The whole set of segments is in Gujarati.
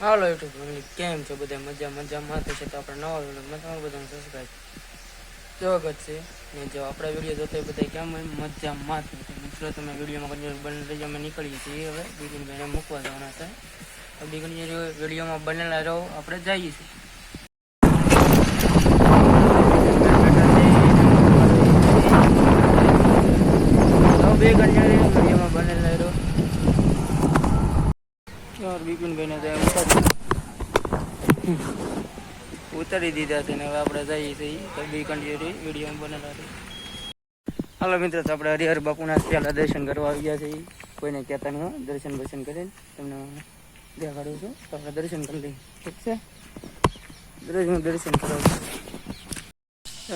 હાલો યુટ્યુબ ફેમિલી કેમ છો બધા? મજા મજામાં. તો છે તો આપણે નવા વિડીયોમાં તમારું બધાને સબસ્ક્રાઈબ સ્વાગત છે. ને જો આપણે વીડિયો જોતા હોય બધા કેમ મજામાં જ તો મિત્રો, તમે વિડીયોમાં કન્ટિન્યુ બને રહેજો અમે નીકળીએ છીએ હવે. બીગનભાઈને મૂકવા જવાના છે. બીજી વિડીયોમાં બનેલા રહો. આપણે જઈએ છીએ તો બે કન્યા વિડીયોમાં બનેલા રહો યાર બિપિનભાઈને તો એમ ઉતારી ઉતારી દીધા છે ને હવે આપણે જઈએ છીએ તો બી કન્ટિન્યુ વીડિયો બનેલા છે. હાલો મિત્રો, તો આપણે હરિહર બાપુના પહેલાં દર્શન કરવા આવી ગયા છીએ. કોઈને કહેતા નહીં દર્શન બર્શન કરીને તમને દેખાડું છું. તો આપણે દર્શન કરી લઈએ. ઠીક છે? દરેકનું દર્શન કરાવું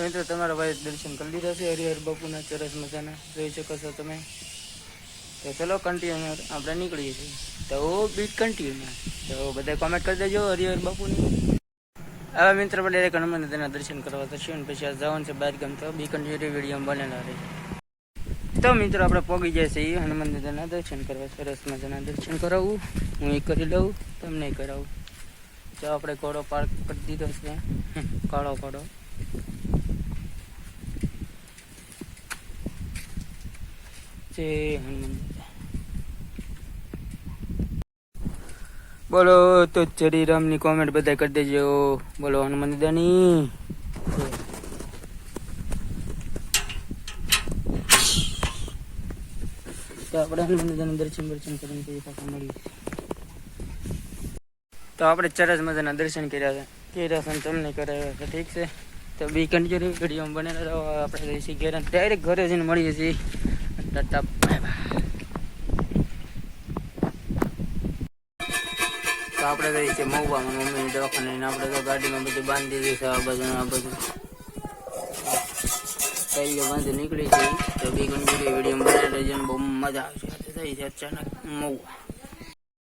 મિત્રો, તમારા ભાઈ દર્શન કરી લીધા છે હરિહર બાપુના ચરસ મજાના. જોઈ શકો છો તમે. તો ચલો કન્ટિન્યુ આપણે નીકળીએ છીએ. તો બીટ કન્ટિન્યુ તો બધા કોમેન્ટ કરી દેજો હરિહર બાપુની. હવે મિત્ર આપણે ડાયરેક્ટ હનુમાન દાદાના દર્શન કરવા જશું અને પછી આ જવાનું છે બાર ગામ તો બી કન્ટિન્યુ વીડિયો બનેલા રહે તો મિત્રો, આપણે પહોંચી જાય છે હનુમાન દાદાના દર્શન કરવા. સરસ મજાના દર્શન કરાવવું હું એ કરી લઉં, તમને કરાવું. તો આપણે ઘોડો પાર્ક કરી દીધો છે. કાળો ઘોડો જય બોલો, તો ચરીરામની કોમેન્ટ બધા કરી દેજો. બોલો હનુમાન દાદાની તો આપણે હનુમાન દર્શન દર્શન કરીને પછી તો આપણે ચરસ મજાના દર્શન કર્યા છે. કર્યા છે તમને કરાવ્યા ઠીક છે? તો બી કન્ટિન્યુ વીડિયો બનેલા રહો. આપણે રહીશું ઘેર. ડાયરેક્ટ ઘરે જઈને મળીએ છીએ. ટાટા તો આપણે જઈએ છે મહુવામાં, મમ્મીની દવાખાને આપણે તો ગાડીમાં બધું બાંધી દીધું છે, આ બધું આ બધું કઈ બાંધી નીકળી છે તો બી કન્ટિન્યુ વીડિયો બનાવી લેજો બહુ મજા આવશે. થઈ છે અચાનક મહુવા.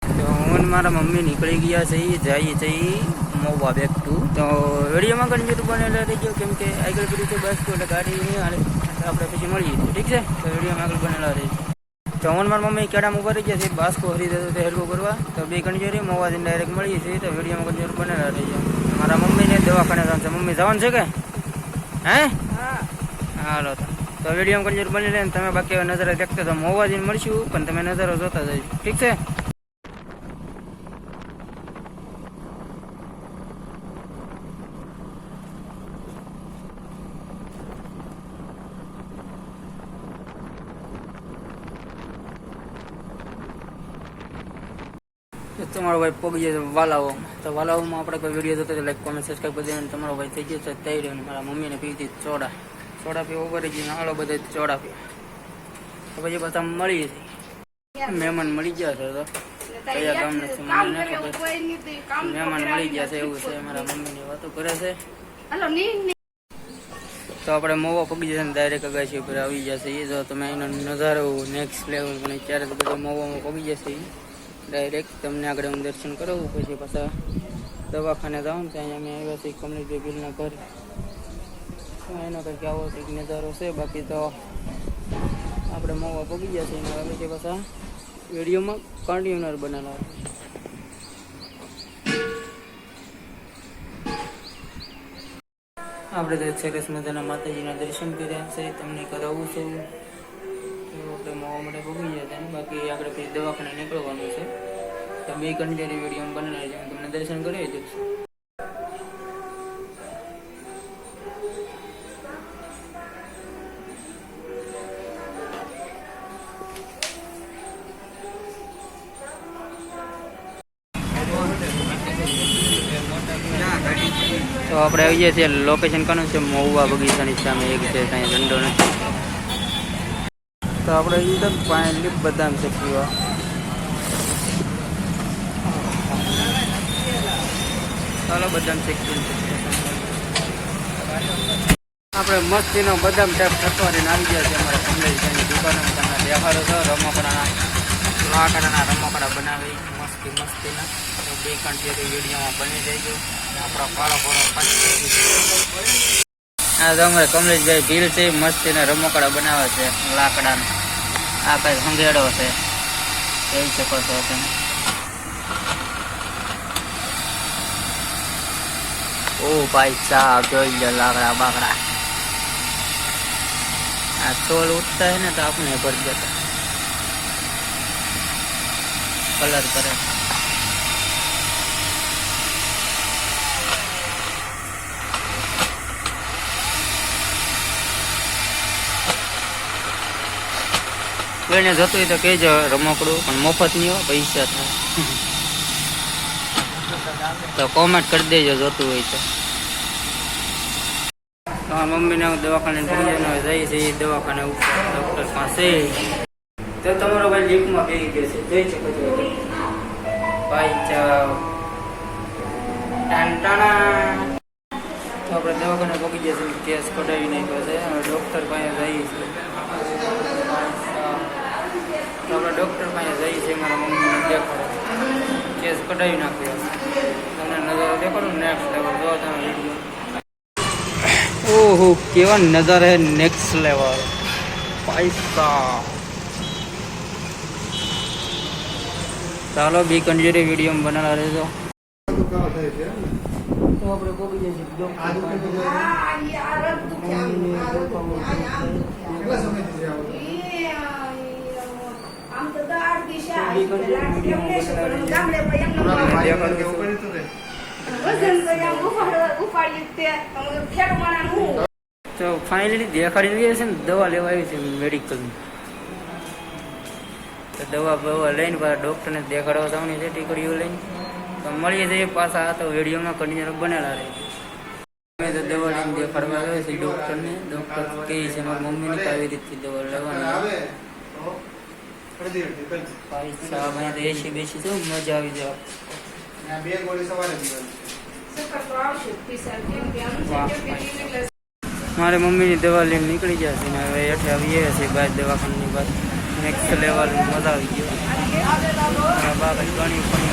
તો હું મારા મમ્મી નીકળી ગયા છે જઈ જઈએ છીએ મહુવા બેક ટુ તો વિડીયોમાં કન્ટિન્યુ બનેલા રહેજો, કેમ કે આગળ પડી છે બસ એટલે ગાડી નહીં હાલે. તો આપણે પછી મળીએ. છીએ ઠીક છે? તો વિડીયોમાં આગળ બનેલા રહેજો તો હું ને મારા મમ્મી કેડામાં ઊભા રહી ગયા છે. બાસ્કો હરી દેતો તે હેરકો કરવા. તો બે કન્ટિન્યુ મહુવાથી ડાયરેક્ટ મળીએ છીએ. તો વિડીયોમાં કન્ટિન્યુ બનેલા રહેજો મારા મમ્મીને દવાખાને જવાનું છે. મમ્મી જવાનું છે કે? હે? હાલો તો. તો વીડિયો કન્ટિન્યુ બની રહે ને તમે બાકી હવે નજર દેખતા તો મોવાજીને મળશું, પણ તમે નજરો જોતા જજો. ઠીક છે? તમારો ભાઈ પોગી જાય વાલાઓમાં. તો વાલાઓમાં આપણે કોઈ વીડિયો જોતો લાઈક કોમેન્ટ સબસ્ક્રાઈબ કરી દેવાનું તમારો ભાઈ થઈ ગયો છે તૈયાર રહ્યો મારા મમ્મીને પીધી ચોડા ચોડા પી ઉભરી જઈને ગઈ હાલો બધા ચોડા પી તો પછી બધા મળી જશે મહેમાન મળી ગયા છે તો? કયા ગામના છે મને મહેમાન મળી ગયા છે એવું છે મારા મમ્મીની વાતો કરે છે. તો આપણે મોવા પગી જશે ડાયરેક્ટ અગાશી ઉપર આવી જશે. એ જો તમે એનો નજારો નેક્સ્ટ લેવલ પણ અત્યારે તો બધા મોવામાં પગી જશે. ડાયરેક્ટ તમને આગળ હું દર્શન કરાવું, પછી પાછા દવાખાને જાઉં ને ત્યાં અમે આવ્યા છીએ કમલેશભાઈ બિલના ઘર. એના કંઈક આવો કંઈક નજારો છે, બાકી તો આપણે મોવા પગી ગયા છે એના પછી પાછા વિડીયોમાં કન્ટિન્યુઅર બનેલા આપણે તો સરસ માતાજીના દર્શન કર્યા છે, તમને કરાવવું છે. આપણે માટે ભોગવી ગયા હતા બાકી આપણે પછી દવાખાને નીકળવાનું છે. તો બે કંટેરી વીડિયો બનાવી છે. તમને દર્શન કરી છું તો આપણે આવી જઈએ છીએ લોકેશન કનું છે? મહુવા બગીચાની સામે. એક છે ત્યાં ઝંડો નથી. તો આપણે એકદમ ફાઇનલી બદામ પીવા ચાલો બદામ શેકી આપણે મસ્તીનો બદામ ટેપ થતવારીને આવી ગયા છે અમારા કમલેશભાઈની દુકાને તમને વ્યવહારો છે, રમકડાના, લાકડાના રમકડા બનાવી, મસ્તી મસ્તીના. બે કન્ટિન્યુ વિડીયોમાં બની જઈજો આપણા પાળો પાળો આ અમારે કમલેશભાઈ ભીલ છે મસ્તી એને રમકડા બનાવે છે, લાકડાના. આ કઈ હંગેડો છે. જોઈ શકો છો તમે. ઓ ભાઈ સાહેબ, જોઈ લો લાકડા બાકડા. આ છોડ ઉઠતા હે ને તો આપણે ભરી જતા કલર કરે. કોઈને જતું હોય તો કહેજો, રમકડું, પણ મફત નહીં હોય પૈસા થાય. તો કોમેન્ટ કરી દેજો, જોતું હોય તો. મમ્મીને હું દવાખાને જઈ છે દવાખાને ઉપર ડૉક્ટર પાસે તો તમારો ભાઈ લીફમાં બેસી ગયો છે? જોઈ શકો છો. ભાઈ ચાવ ટાંટાણા. તો આપણે દવાખાને પહોંચી જશે કેસ કઢાવી નાખ્યો છે. ડૉક્ટર પાસે જઈએ છીએ. તો આપણે ડૉક્ટર પાસે જઈએ છીએ મારા મમ્મીને દેખાડો કેસ કઢાવી નાખ્યો તમને નજર દેખાડો નેક્સ્ટ લેવલ જો તમે વીડિયો ઓહો કેવા નજારા હે નેક્સ્ટ લેવલ પૈસા. ચાલો બી કંજરી વીડિયો બનાવવા રહેજો. તો આપણે પોગી જઈશું આમ તો ફાઇનલી દેખાડી દઈએ છે ને, દવા લેવા આવી છે મેડિકલની તો દવા બવા લઈને પાછા ડૉક્ટરને દેખાડવા જવાની છે, ટીકડીઓ લઈને. તો મળીએ છીએ પાછા, આ તો વિડીયોમાં કન્ટિન્યુ બનેલા રહે. અમે તો દવા લઈને દેખાડવા આવે છે ડૉક્ટરને ડૉક્ટર કહે છે, મારી મમ્મીને આવી રીતથી દવા લેવાની. એસી બેસી છે મજા આવી જાય તો મારે મમ્મીની દવા લઈને નીકળી ગયા છે ને હવે હેઠે આવીએ છીએ બાદ દવાખાનાની બાદ નેક્સ્ટ લેવલ મજા આવી ગયો બાકી ઘણી પણ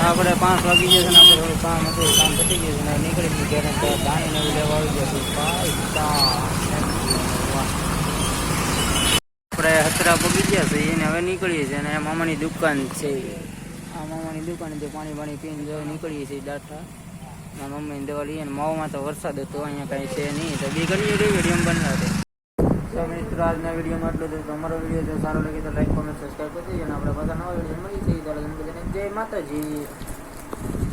આપણે પાંચ વાગી ગયા છે ને આપણે કામ હતું, કામ પતી ગયું છે નીકળી ગયું તો નવી લેવા આવી ગયા છે. આપણે હતરા પગી છે, એને હવે નીકળીએ છીએ અને મામાની દુકાન છે. આ મામાની દુકાન જે પાણી પાણી પીને જો નીકળીએ છીએ ડાટા મારા મમ્મીને દવા લઈએ અને માવામાં તો વરસાદ હતો, અહીંયા કાંઈ છે નહીં. તો બી કરીએ રહી વીડિયો બનાવતે તો મિત્રો, આજના વિડીયોમાં આટલું હતું તમારો વીડિયો જો સારો લાગે તો લાઈક, કોમેન્ટ, સબસ્ક્રાઈબ કરી અને આપણે બધા નવા વીડિયો મળી જઈએ ત્યારે જય માતાજી.